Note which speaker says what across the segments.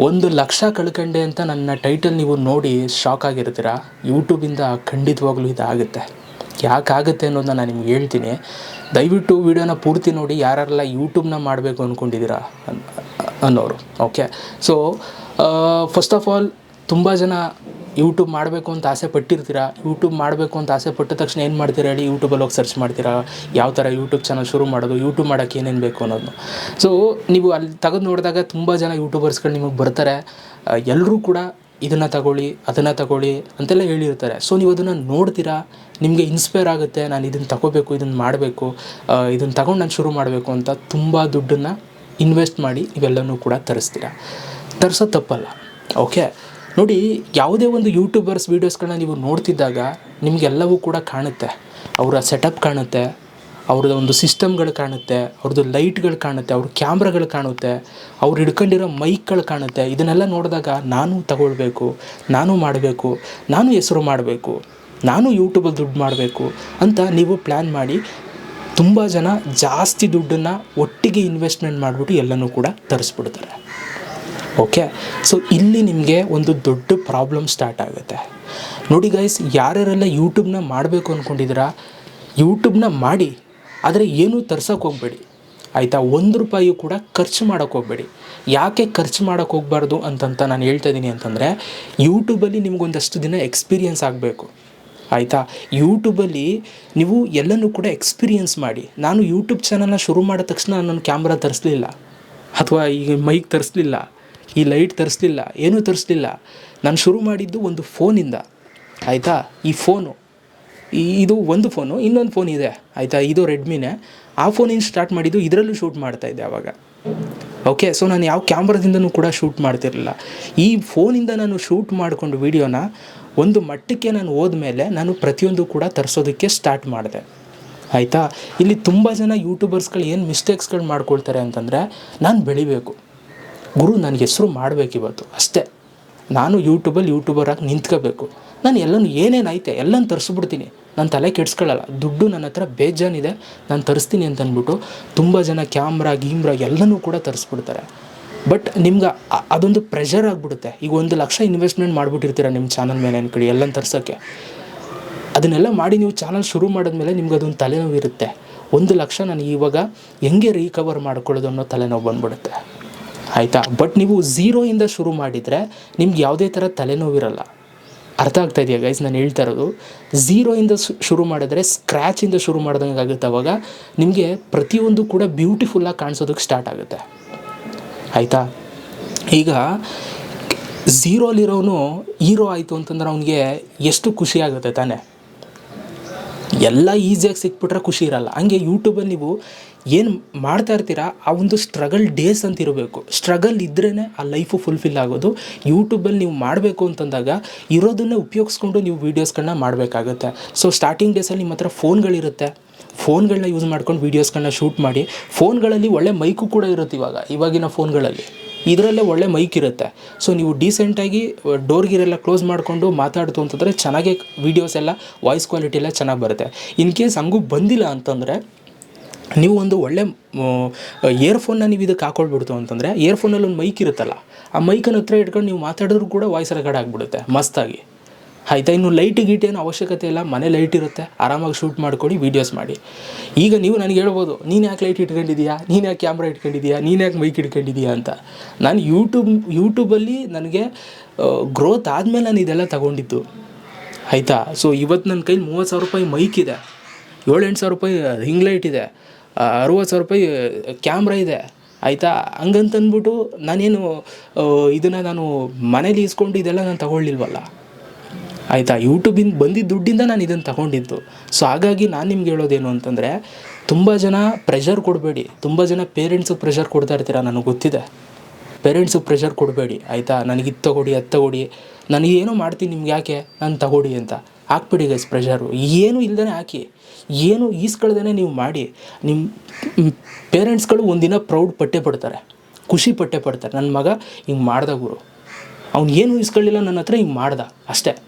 Speaker 1: ಒಂದು ಲಕ್ಷ ಕಳ್ಕೊಂಡೆ ಅಂತ ನನ್ನ ಟೈಟಲ್ ನೀವು ನೋಡಿ ಶಾಕ್ ಆಗಿರ್ತೀರ? ಯೂಟ್ಯೂಬಿಂದ ಖಂಡಿತವಾಗ್ಲೂ ಇದಾಗುತ್ತೆ. ಯಾಕಾಗುತ್ತೆ ಅನ್ನೋದನ್ನ ನಾನು ನಿಮ್ಗೆ ಹೇಳ್ತೀನಿ. ದಯವಿಟ್ಟು ವಿಡಿಯೋನ ಪೂರ್ತಿ ನೋಡಿ ಯಾರೆಲ್ಲ ಯೂಟ್ಯೂಬ್ನ ಮಾಡಬೇಕು ಅಂದ್ಕೊಂಡಿದ್ದೀರಾ ಅನ್- ಅನ್ನೋರು okay so first of all ತುಂಬ ಜನ ಯೂಟ್ಯೂಬ್ ಮಾಡಬೇಕು ಅಂತ ಆಸೆ ಪಟ್ಟಿರ್ತೀರಾ? ಯೂಟ್ಯೂಬ್ ಮಾಡಬೇಕು ಅಂತ ಆಸೆ ಪಟ್ಟ ತಕ್ಷಣ ಏನು ಮಾಡ್ತೀರ ಹೇಳಿ ಯೂಟ್ಯೂಬಲ್ಲಿ ಹೋಗಿ ಸರ್ಚ್ ಮಾಡ್ತೀರಾ? ಯಾವ ಥರ ಯೂಟ್ಯೂಬ್ ಚಾನಲ್ ಶುರು ಮಾಡೋದು? ಯೂಟ್ಯೂಬ್ ಮಾಡೋಕ್ಕೆ ಏನೇನು ಬೇಕು ಅನ್ನೋದು ಸೊ ನೀವು ಅಲ್ಲಿ ತೆಗೆದು ನೋಡಿದಾಗ ತುಂಬ ಜನ ಯೂಟ್ಯೂಬರ್ಸ್ಗಳು ನಿಮಗೆ ಬರ್ತಾರೆ. ಎಲ್ಲರೂ ಕೂಡ ಇದನ್ನು ತಗೊಳ್ಳಿ, ಅದನ್ನು ತಗೊಳ್ಳಿ ಅಂತೆಲ್ಲ ಹೇಳಿರ್ತಾರೆ. ಸೊ ನೀವು ಅದನ್ನು ನೋಡ್ತೀರಾ? ನಿಮಗೆ ಇನ್ಸ್ಪೈರ್ ಆಗುತ್ತೆ. ನಾನು ಇದನ್ನು ತಗೋಬೇಕು ಇದನ್ನು ಮಾಡಬೇಕು. ಇದನ್ನು ತಗೊಂಡು ನಾನು ಶುರು ಮಾಡಬೇಕು ಅಂತ ತುಂಬ ದುಡ್ಡನ್ನು ಇನ್ವೆಸ್ಟ್ ಮಾಡಿ ಇವೆಲ್ಲನೂ ಕೂಡ ತರಿಸ್ತೀರಾ? ತರಿಸೋ ತಪ್ಪಲ್ಲ. ಓಕೆ ನೋಡಿ, ಯಾವುದೇ ಒಂದು ಯೂಟ್ಯೂಬರ್ಸ್ ವೀಡಿಯೋಸ್ಗಳನ್ನ ನೀವು ನೋಡ್ತಿದ್ದಾಗ ನಿಮಗೆಲ್ಲವೂ ಕೂಡ ಕಾಣುತ್ತೆ. ಅವರ ಸೆಟಪ್ ಕಾಣುತ್ತೆ ಅವ್ರದ್ದು ಒಂದು ಸಿಸ್ಟಮ್ಗಳು ಕಾಣುತ್ತೆ, ಅವ್ರದ್ದು ಲೈಟ್ಗಳು ಕಾಣುತ್ತೆ, ಅವ್ರ ಕ್ಯಾಮ್ರಾಗಳು ಕಾಣುತ್ತೆ, ಅವ್ರು ಹಿಡ್ಕೊಂಡಿರೋ ಮೈಕ್ಗಳು ಕಾಣುತ್ತೆ. ಇದನ್ನೆಲ್ಲ ನೋಡಿದಾಗ ನಾನು ತಗೊಳ್ಬೇಕು, ನಾನು ಮಾಡಬೇಕು, ನಾನು ಹೆಸರು ಮಾಡಬೇಕು, ನಾನು ಯೂಟ್ಯೂಬಲ್ಲಿ ದುಡ್ಡು ಮಾಡಬೇಕು ಅಂತ ನೀವು ಪ್ಲ್ಯಾನ್ ಮಾಡಿ, ತುಂಬ ಜನ ಜಾಸ್ತಿ ದುಡ್ಡನ್ನು ಒಟ್ಟಿಗೆ ಇನ್ವೆಸ್ಟ್ಮೆಂಟ್ ಮಾಡಿಬಿಟ್ಟು ಎಲ್ಲನೂ ಕೂಡ ತರಿಸ್ಬಿಡ್ತಾರೆ. ಓಕೆ ಸೊ ಇಲ್ಲಿ ನಿಮಗೆ ಒಂದು ದೊಡ್ಡ ಪ್ರಾಬ್ಲಮ್ ಸ್ಟಾರ್ಟ್ ಆಗುತ್ತೆ. ನೋಡಿ ಗೈಸ್ ಯಾರ್ಯಾರೆಲ್ಲ ಯೂಟ್ಯೂಬ್ನ ಮಾಡಬೇಕು ಅಂದ್ಕೊಂಡಿದ್ದೀರಾ ಯೂಟ್ಯೂಬ್ನ ಮಾಡಿ, ಆದರೆ ಏನೂ ತರ್ಸೋಕೆ ಹೋಗಬೇಡಿ. ಆಯಿತಾ? ಒಂದು ರೂಪಾಯಿಯು ಕೂಡ ಖರ್ಚು ಮಾಡೋಕೆ ಹೋಗಬೇಡಿ. ಯಾಕೆ ಖರ್ಚು ಮಾಡೋಕೆ ಹೋಗಬಾರ್ದು ಅಂತಂತ ನಾನು ಹೇಳ್ತಾ ಇದ್ದೀನಿ ಅಂತಂದರೆ ಯೂಟ್ಯೂಬಲ್ಲಿ ನಿಮಗೊಂದಷ್ಟು ದಿನ ಎಕ್ಸ್ಪೀರಿಯನ್ಸ್ ಆಗಬೇಕು. ಆಯಿತಾ? ಯೂಟ್ಯೂಬಲ್ಲಿ ನೀವು ಎಲ್ಲನೂ ಕೂಡ ಎಕ್ಸ್ಪೀರಿಯನ್ಸ್ ಮಾಡಿ. ನಾನು ಯೂಟ್ಯೂಬ್ ಚಾನಲ್ನ ಶುರು ಮಾಡಿದ ತಕ್ಷಣ ನಾನು ಕ್ಯಾಮ್ರಾ ತರಿಸ್ಲಿಲ್ಲ. ಅಥವಾ ಈಗ ಮೈಕ್ ತರಿಸ್ಲಿಲ್ಲ. ಈ ಲೈಟ್ ತರಿಸ್ಲಿಲ್ಲ, ಏನೂ ತರಿಸ್ಲಿಲ್ಲ. ನಾನು ಶುರು ಮಾಡಿದ್ದು ಒಂದು ಫೋನಿಂದ. ಆಯಿತಾ? ಈ ಫೋನು. ಇದು ಒಂದು ಫೋನು, ಇನ್ನೊಂದು ಫೋನ್ ಇದೆ. ಆಯಿತಾ? ಇದು ರೆಡ್ಮಿನೇ. ಆ ಫೋನಿಂದ ಸ್ಟಾರ್ಟ್ ಮಾಡಿದ್ದು? ಇದರಲ್ಲೂ ಶೂಟ್ ಮಾಡ್ತಾ ಇದ್ದೆ ಆವಾಗ ಓಕೆ ಸೊ ನಾನು ಯಾವ ಕ್ಯಾಮ್ರಾದಿಂದನೂ ಕೂಡ ಶೂಟ್ ಮಾಡ್ತಿರಲಿಲ್ಲ. ಈ ಫೋನಿಂದ ನಾನು ಶೂಟ್ ಮಾಡಿಕೊಂಡು ವೀಡಿಯೋನ ಒಂದು ಮಟ್ಟಕ್ಕೆ ನಾನು ಹೋದ್ಮೇಲೆ ನಾನು ಪ್ರತಿಯೊಂದು ಕೂಡ ತರಿಸೋದಕ್ಕೆ ಸ್ಟಾರ್ಟ್ ಮಾಡಿದೆ. ಆಯಿತಾ? ಇಲ್ಲಿ ತುಂಬ ಜನ ಯೂಟ್ಯೂಬರ್ಸ್ಗಳು ಏನು ಮಿಸ್ಟೇಕ್ಸ್ಗಳು ಮಾಡ್ಕೊಳ್ತಾರೆ ಅಂತಂದರೆ ನಾನು ಬೆಳಿಬೇಕು. ಗುರು ನನಗೆ ಹೆಸರು ಮಾಡಬೇಕು ಇವತ್ತು. ಅಷ್ಟೇ. ನಾನು ಯೂಟ್ಯೂಬಲ್ಲಿ ಯೂಟ್ಯೂಬರಾಗಿ ನಿಂತ್ಕೋಬೇಕು. ನಾನು ಎಲ್ಲನೂ ಏನೇನು ಐತೆ ಎಲ್ಲನೂ ತರಿಸ್ಬಿಡ್ತೀನಿ. ನಾನು ತಲೆ ಕೆಡಿಸ್ಕೊಳ್ಳಲ್ಲ. ದುಡ್ಡು ನನ್ನ ಹತ್ರ ಬೇಜಾನಿದೆ. ನಾನು ತರಿಸ್ತೀನಿ ಅಂತ ಅಂದ್ಬಿಟ್ಟು ತುಂಬ ಜನ ಕ್ಯಾಮ್ರಾ ಗೀಮ್ರಾ ಎಲ್ಲನೂ ಕೂಡ ತರಿಸ್ಬಿಡ್ತಾರೆ. ಬಟ್ ನಿಮ್ಗೆ ಅದೊಂದು ಪ್ರೆಷರ್ ಆಗಿಬಿಡುತ್ತೆ. ಈಗ ಒಂದು ಲಕ್ಷ ಇನ್ವೆಸ್ಟ್ಮೆಂಟ್ ಮಾಡಿಬಿಟ್ಟಿರ್ತೀರ ನಿಮ್ಮ ಚಾನಲ್ ಮೇಲೆ ಕಡೆ ಎಲ್ಲನೂ ತರ್ಸೋಕ್ಕೆ ಅದನ್ನೆಲ್ಲ ಮಾಡಿ ನೀವು ಚಾನಲ್ ಶುರು ಮಾಡಿದ್ಮೇಲೆ ನಿಮ್ಗೆ ಅದೊಂದು ತಲೆನೋವು ಇರುತ್ತೆ. ಒಂದು ಲಕ್ಷ ನಾನು ಇವಾಗ ಹೆಂಗೆ ರೀಕವರ್ ಮಾಡ್ಕೊಳ್ಳೋದು ಅನ್ನೋ ತಲೆನೋವು ಬಂದ್ಬಿಡುತ್ತೆ. ಆಯಿತಾ? ಬಟ್ ನೀವು ಝೀರೋಯಿಂದ ಶುರು ಮಾಡಿದರೆ ನಿಮ್ಗೆ ಯಾವುದೇ ಥರ ತಲೆನೋವಿರಲ್ಲ. ಅರ್ಥ ಆಗ್ತಾ ಇದೆಯಾ ಗೈಸ್ ನಾನು ಹೇಳ್ತಾ ಇರೋದು ಝೀರೋಯಿಂದ ಶುರು ಮಾಡಿದ್ರೆ ಸ್ಕ್ರ್ಯಾಚಿಂದ ಶುರು ಮಾಡ್ದಂಗೆ ಆಗುತ್ತೆ. ಅವಾಗ ನಿಮಗೆ ಪ್ರತಿಯೊಂದು ಕೂಡ ಬ್ಯೂಟಿಫುಲ್ಲಾಗಿ ಕಾಣಿಸೋದಕ್ಕೆ ಸ್ಟಾರ್ಟ್ ಆಗುತ್ತೆ. ಆಯಿತಾ? ಈಗ ಝೀರೋಲಿರೋನು ಹೀರೋ ಆಯಿತು ಅಂತಂದ್ರೆ ಅವನಿಗೆ ಎಷ್ಟು ಖುಷಿ ಆಗುತ್ತೆ ತಾನೇ? ಎಲ್ಲ ಈಸಿಯಾಗಿ ಸಿಕ್ಬಿಟ್ರೆ ಖುಷಿ ಇರಲ್ಲ. ಹಂಗೆ ಯೂಟ್ಯೂಬಲ್ಲಿ ನೀವು ಏನು ಮಾಡ್ತಾ ಇರ್ತೀರಾ, ಆ ಒಂದು ಸ್ಟ್ರಗಲ್ ಡೇಸ್ ಅಂತ ಇರಬೇಕು. ಸ್ಟ್ರಗಲ್ ಇದ್ರೇ ಆ ಲೈಫು ಫುಲ್ಫಿಲ್ ಆಗೋದು. ಯೂಟ್ಯೂಬಲ್ಲಿ ನೀವು ಮಾಡಬೇಕು ಅಂತಂದಾಗ ಇರೋದನ್ನೇ ಉಪಯೋಗಿಸ್ಕೊಂಡು ನೀವು ವೀಡಿಯೋಸ್ಗಳನ್ನ ಮಾಡಬೇಕಾಗುತ್ತೆ. ಸೊ ಸ್ಟಾರ್ಟಿಂಗ್ ಡೇಸಲ್ಲಿ ನಿಮ್ಮ ಹತ್ರ ಫೋನ್ಗಳಿರುತ್ತೆ ಫೋನ್ಗಳನ್ನ ಯೂಸ್ ಮಾಡ್ಕೊಂಡು ವೀಡಿಯೋಸ್ಗಳನ್ನ ಶೂಟ್ ಮಾಡಿ ಫೋನ್ಗಳಲ್ಲಿ ಒಳ್ಳೆ ಮೈಕು ಕೂಡ ಇರುತ್ತೆ ಇವಾಗ, ಇವಾಗಿನ ಫೋನ್ಗಳಲ್ಲಿ ಇದರಲ್ಲೇ ಒಳ್ಳೆ ಮೈಕ್ ಇರುತ್ತೆ. ಸೊ ನೀವು ಡೀಸೆಂಟಾಗಿ ಡೋರ್ ಗಿರೆಲ್ಲ ಕ್ಲೋಸ್ ಮಾಡಿಕೊಂಡು ಮಾತಾಡ್ತು ಅಂತಂದರೆ ಚೆನ್ನಾಗೆ ವೀಡಿಯೋಸ್ ಎಲ್ಲ ವಾಯ್ಸ್ ಕ್ವಾಲಿಟಿ ಎಲ್ಲ ಚೆನ್ನಾಗಿ ಬರುತ್ತೆ. ಇನ್ ಕೇಸ್ ಹಂಗೂ ಬಂದಿಲ್ಲ ಅಂತಂದರೆ, ನೀವು ಒಂದು ಒಳ್ಳೆ ಇಯರ್ಫೋನ್ನ ನೀವು ಇದಕ್ಕೆ ಹಾಕೊಳ್ಬಿಡ್ತು ಅಂತಂದರೆ ಇಯರ್ಫೋನಲ್ಲಿ ಒಂದು ಮೈಕ್ ಇರುತ್ತಲ್ಲ, ಆ ಮೈಕನ್ನು ಹತ್ರ ಇಟ್ಕೊಂಡು ನೀವು ಮಾತಾಡಿದ್ರು ಕೂಡ ವಾಯ್ಸ್ ರೆಕಾರ್ಡ್ ಆಗಿಬಿಡುತ್ತೆ, ಮಸ್ತಾಗಿ. ಆಯಿತಾ ಇನ್ನು ಲೈಟ್ ಗೀಟ್ ಏನು ಅವಶ್ಯಕತೆ ಇಲ್ಲ, ಮನೆ ಲೈಟ್ ಇರುತ್ತೆ, ಆರಾಮಾಗಿ ಶೂಟ್ ಮಾಡ್ಕೊಡಿ ವೀಡಿಯೋಸ್ ಮಾಡಿ. ಈಗ ನೀವು ನನಗೆ ಹೇಳ್ಬೋದು, ನೀನು ಯಾಕೆ ಲೈಟ್ ಇಟ್ಕೊಂಡಿದ್ಯಾ? ನೀನು ಯಾಕೆ ಕ್ಯಾಮ್ರಾ ಇಟ್ಕೊಂಡಿದ್ಯಾ? ನೀನು ಯಾಕೆ ಮೈಕ್ ಇಟ್ಕೊಂಡಿದ್ಯಾ ಅಂತ. ನಾನು ಯೂಟ್ಯೂಬ್ ಯೂಟ್ಯೂಬಲ್ಲಿ ನನಗೆ ಗ್ರೋತ್ ಆದಮೇಲೆ ನಾನು ಇದೆಲ್ಲ ತಗೊಂಡಿದ್ದು. ಆಯಿತಾ? ಸೊ ಇವತ್ತು ನನ್ನ ಕೈಲಿ ಮೂವತ್ತು ಸಾವಿರ ರೂಪಾಯಿ ಮೈಕ್ ಇದೆ. ಏಳೆಂಟು ಸಾವಿರ ರೂಪಾಯಿ ಹಿಂಗ್ ಲೈಟ್ ಇದೆ. ಅರುವತ್ತು ಸಾವಿರ ರೂಪಾಯಿ ಕ್ಯಾಮ್ರಾ ಇದೆ. ಆಯಿತಾ? ಹಂಗಂತಂದ್ಬಿಟ್ಟು ನಾನೇನು ಇದನ್ನು ನಾನು ಮನೇಲಿ ಇಸ್ಕೊಂಡು ಇದೆಲ್ಲ ನಾನು ತಗೊಳ್ಳಿಲ್ವಲ್ಲ? ಆಯಿತಾ? ಯೂಟ್ಯೂಬಿಂದ ಬಂದಿದ್ದ ದುಡ್ಡಿಂದ ನಾನು ಇದನ್ನು ತಗೊಂಡಿದ್ದು. ಸೊ ಹಾಗಾಗಿ ನಾನು ನಿಮ್ಗೆ ಹೇಳೋದೇನು ಅಂತಂದರೆ, ತುಂಬ ಜನ ಪ್ರೆಷರ್ ಕೊಡಬೇಡಿ. ತುಂಬ ಜನ ಪೇರೆಂಟ್ಸಿಗೆ ಪ್ರೆಷರ್ ಕೊಡ್ತಾ ಇರ್ತೀರ ನನಗೆ ಗೊತ್ತಿದೆ. ಪೇರೆಂಟ್ಸಿಗೆ ಪ್ರೆಷರ್ ಕೊಡಬೇಡಿ, ಆಯಿತಾ? ನನಗೆ ಇದು ತಗೊಡಿ ಅದು ತಗೊಡಿ ನನಗೆ ಏನೋ ಮಾಡ್ತೀನಿ ನಿಮ್ಗೆ ಯಾಕೆ? ನಾನು ತಗೊಡಿ ಅಂತ. ಹಾಕ್ಬಿಡಿ ಗೈಸ್ ಪ್ರೆಷರು ಏನು ಇಲ್ಲದೇ ಹಾಕಿ. ಏನು ಈಸ್ಕೊಳ್ದೇ ನೀವು ಮಾಡಿ. ನಿಮ್ಮ ಪೇರೆಂಟ್ಸ್ಗಳು ಒಂದಿನ ಪ್ರೌಡ್ ಪಟ್ಟೆ ಪಡ್ತಾರೆ. ಖುಷಿ ಪಟ್ಟೆ ಪಡ್ತಾರೆ. ನನ್ನ ಮಗ ಹಿಂಗೆ ಮಾಡ್ದ ಗುರು. ಅವ್ನು ಏನು ಈಸ್ಕೊಳ್ಳಿಲ್ಲ ನನ್ನ ಹತ್ರ, ಹಿಂಗೆ ಮಾಡ್ದ. ಅಷ್ಟೇ.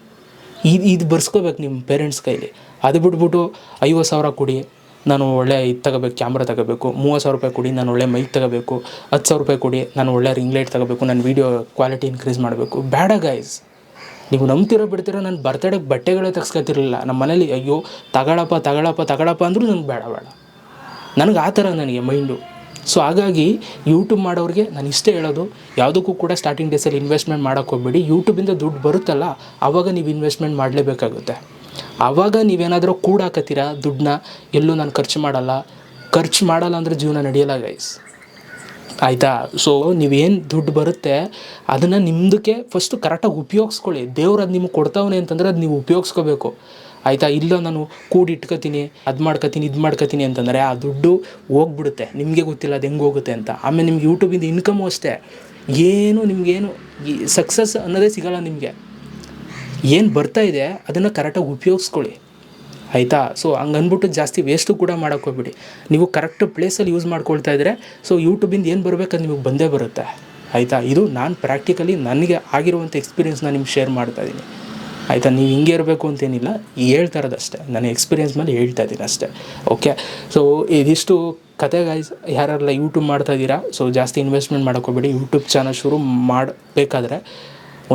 Speaker 1: ಇದು ಇದು ಬರ್ಸ್ಕೋಬೇಕು ನಿಮ್ಮ ಪೇರೆಂಟ್ಸ್ ಕೈಲಿ. ಅದು ಬಿಟ್ಬಿಟ್ಟು ಐವತ್ತು ಸಾವಿರ ಕೊಡಿ. ನಾನು ಒಳ್ಳೆ ಇದು ತಗೋಬೇಕು ಕ್ಯಾಮ್ರಾ ತಗೋಬೇಕು. ಮೂವತ್ತು ಸಾವಿರ ರೂಪಾಯಿ ಕೊಡಿ, ನಾನು ಒಳ್ಳೆ ಮೈಕ್ ತಗೋಬೇಕು. ಹತ್ತು ಸಾವಿರ ರೂಪಾಯಿ ಕೊಡಿ, ನಾನು ಒಳ್ಳೆ ರಿಂಗ್ ಲೈಟ್ ತಗೋಬೇಕು, ನನ್ನ ವೀಡಿಯೋ ಕ್ವಾಲಿಟಿ ಇನ್ಕ್ರೀಸ್ ಮಾಡಬೇಕು. ಬೇಡ ಗೈಸ್ ನೀವು ನಂಬ್ತಿರೋ ಬಿಡ್ತಿರೋ ನಾನು ಬರ್ತಡೇಗೆ ಬಟ್ಟೆಗಳೇ ತಗ್ಸ್ಕೊತಿರ್ಲಿಲ್ಲ. ನಮ್ಮ ಮನೇಲಿ, ಅಯ್ಯೋ, ತಗೊಳಪ್ಪ ತಗೊಳಪ್ಪ ತಗೊಳಪ್ಪ ಅಂದರೂ ನನಗೆ ಬೇಡ ಬೇಡ. ನನಗೆ ಆ ಥರ ನನಗೆ ಮೈಂಡು ಸೊ ಹಾಗಾಗಿ ಯೂಟ್ಯೂಬ್ ಮಾಡೋರಿಗೆ ನಾನು ಇಷ್ಟೇ ಹೇಳೋದು, ಯಾವುದಕ್ಕೂ ಕೂಡ ಸ್ಟಾರ್ಟಿಂಗ್ ಡೇಸಲ್ಲಿ ಇನ್ವೆಸ್ಟ್ಮೆಂಟ್ ಮಾಡೋಕ್ಕೆ ಹೋಗ್ಬೇಡಿ. ಯೂಟ್ಯೂಬಿಂದ ದುಡ್ಡು ಬರುತ್ತಲ್ಲ ಆವಾಗ ನೀವು ಇನ್ವೆಸ್ಟ್ಮೆಂಟ್ ಮಾಡಲೇಬೇಕಾಗುತ್ತೆ. ಆವಾಗ ನೀವೇನಾದರೂ ಕೂಡ ಹಾಕತ್ತೀರಾ ದುಡ್ಡನ್ನ? ಎಲ್ಲೂ ನಾನು ಖರ್ಚು ಮಾಡಲ್ಲ. ಖರ್ಚು ಮಾಡಲ್ಲ ಅಂದರೆ ಜೀವನ ನಡೆಯಲ್ಲ ಗೈಸ್ ಆಯಿತಾ? ಸೊ ನೀವೇನು ದುಡ್ಡು ಬರುತ್ತೆ, ಅದನ್ನು ನಿಮ್ಮದಕ್ಕೆ ಫಸ್ಟು ಕರೆಕ್ಟಾಗಿ ಉಪಯೋಗಿಸ್ಕೊಳ್ಳಿ. ದೇವ್ರು ಅದು ನಿಮ್ಗೆ ಕೊಡ್ತಾವನೆ ಅಂತಂದರೆ ಅದು ನೀವು ಉಪಯೋಗಿಸ್ಕೋಬೇಕು. ಆಯಿತಾ? ಇಲ್ಲ ನಾನು ಕೂಡಿ ಇಟ್ಕೋತೀನಿ, ಅದು ಮಾಡ್ಕೋತೀನಿ, ಇದು ಮಾಡ್ಕೋತೀನಿ ಅಂತಂದರೆ ಆ ದುಡ್ಡು ಹೋಗ್ಬಿಡುತ್ತೆ. ನಿಮಗೆ ಗೊತ್ತಿಲ್ಲ ಅದು ಹೆಂಗೆ ಹೋಗುತ್ತೆ ಅಂತ. ಆಮೇಲೆ ನಿಮ್ಗೆ ಯೂಟ್ಯೂಬಿಂದ ಇನ್ಕಮು ಅಷ್ಟೇ. ಏನು ನಿಮಗೇನು ಈ ಸಕ್ಸಸ್ ಅನ್ನೋದೇ ಸಿಗಲ್ಲ ನಿಮಗೆ. ಏನು ಬರ್ತಾ ಇದೆ, ಅದನ್ನು ಕರೆಕ್ಟಾಗಿ ಉಪಯೋಗಿಸ್ಕೊಳ್ಳಿ. ಆಯಿತಾ? ಸೊ ಹಂಗನ್ಬಿಟ್ಟು ಜಾಸ್ತಿ ವೇಸ್ಟು ಕೂಡ ಮಾಡೋಕ್ಕೆ ಹೋಗ್ಬಿಡಿ. ನೀವು ಕರೆಕ್ಟ್ ಪ್ಲೇಸಲ್ಲಿ ಯೂಸ್ ಮಾಡ್ಕೊಳ್ತಾ ಇದ್ದರೆ ಸೊ ಯೂಟ್ಯೂಬಿಂದ ಏನು ಬರಬೇಕದು ನಿಮಗೆ ಬಂದೇ ಬರುತ್ತೆ. ಆಯಿತಾ? ಇದು ನಾನು ಪ್ರಾಕ್ಟಿಕಲಿ ನನಗೆ ಆಗಿರುವಂಥ ಎಕ್ಸ್ಪೀರಿಯೆನ್ಸ್ನ ನಿಮ್ಗೆ ಶೇರ್ ಮಾಡ್ತಾ ಇದ್ದೀನಿ ಆಯಿತಾ, ನೀವು ಹಿಂಗೆ ಇರಬೇಕು ಅಂತೇನಿಲ್ಲ ಹೇಳ್ತಾ ಇರೋದಷ್ಟೇ ನನ್ನ ಎಕ್ಸ್ಪೀರಿಯೆನ್ಸ್ ಮೇಲೆ ಹೇಳ್ತಾ ಇದ್ದೀನಿ ಅಷ್ಟೇ. ಓಕೆ ಸೊ ಇದಿಷ್ಟು ಕತೆ ಗೈಸ್ ಯಾರೆಲ್ಲ ಯೂಟ್ಯೂಬ್ ಮಾಡ್ತಾ ಇದ್ದೀರಾ ಸೊ ಜಾಸ್ತಿ ಇನ್ವೆಸ್ಟ್ಮೆಂಟ್ ಮಾಡ್ಕೋಬೇಡಿ ಯೂಟ್ಯೂಬ್ ಚಾನಲ್ ಶುರು ಮಾಡಬೇಕಾದ್ರೆ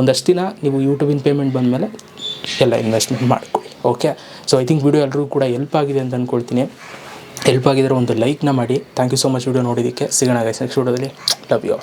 Speaker 1: ಒಂದಷ್ಟು ದಿನ ನೀವು ಯೂಟ್ಯೂಬಿನ ಪೇಮೆಂಟ್ ಬಂದಮೇಲೆ ಎಲ್ಲ ಇನ್ವೆಸ್ಟ್ಮೆಂಟ್ ಮಾಡ್ಕೊಳ್ಳಿ. Okay so I think video ಎಲ್ಲರಿಗೂ ಕೂಡ ಹೆಲ್ಪ್ ಆಗಿದೆ ಅಂತ ಅಂದ್ಕೊಳ್ತೀನಿ ಹೆಲ್ಪ್ ಆಗಿದ್ರೆ ಒಂದು ಲೈಕ್ನ ಮಾಡಿ. Thank you so much video ನೋಡಿದ್ದಕ್ಕೆ. ಸಿಗೋಣ ಗೈಸ್ ನೆಕ್ಸ್ಟ್ ವಿಡಿಯೋದಲ್ಲಿ ಲವ್ ಯು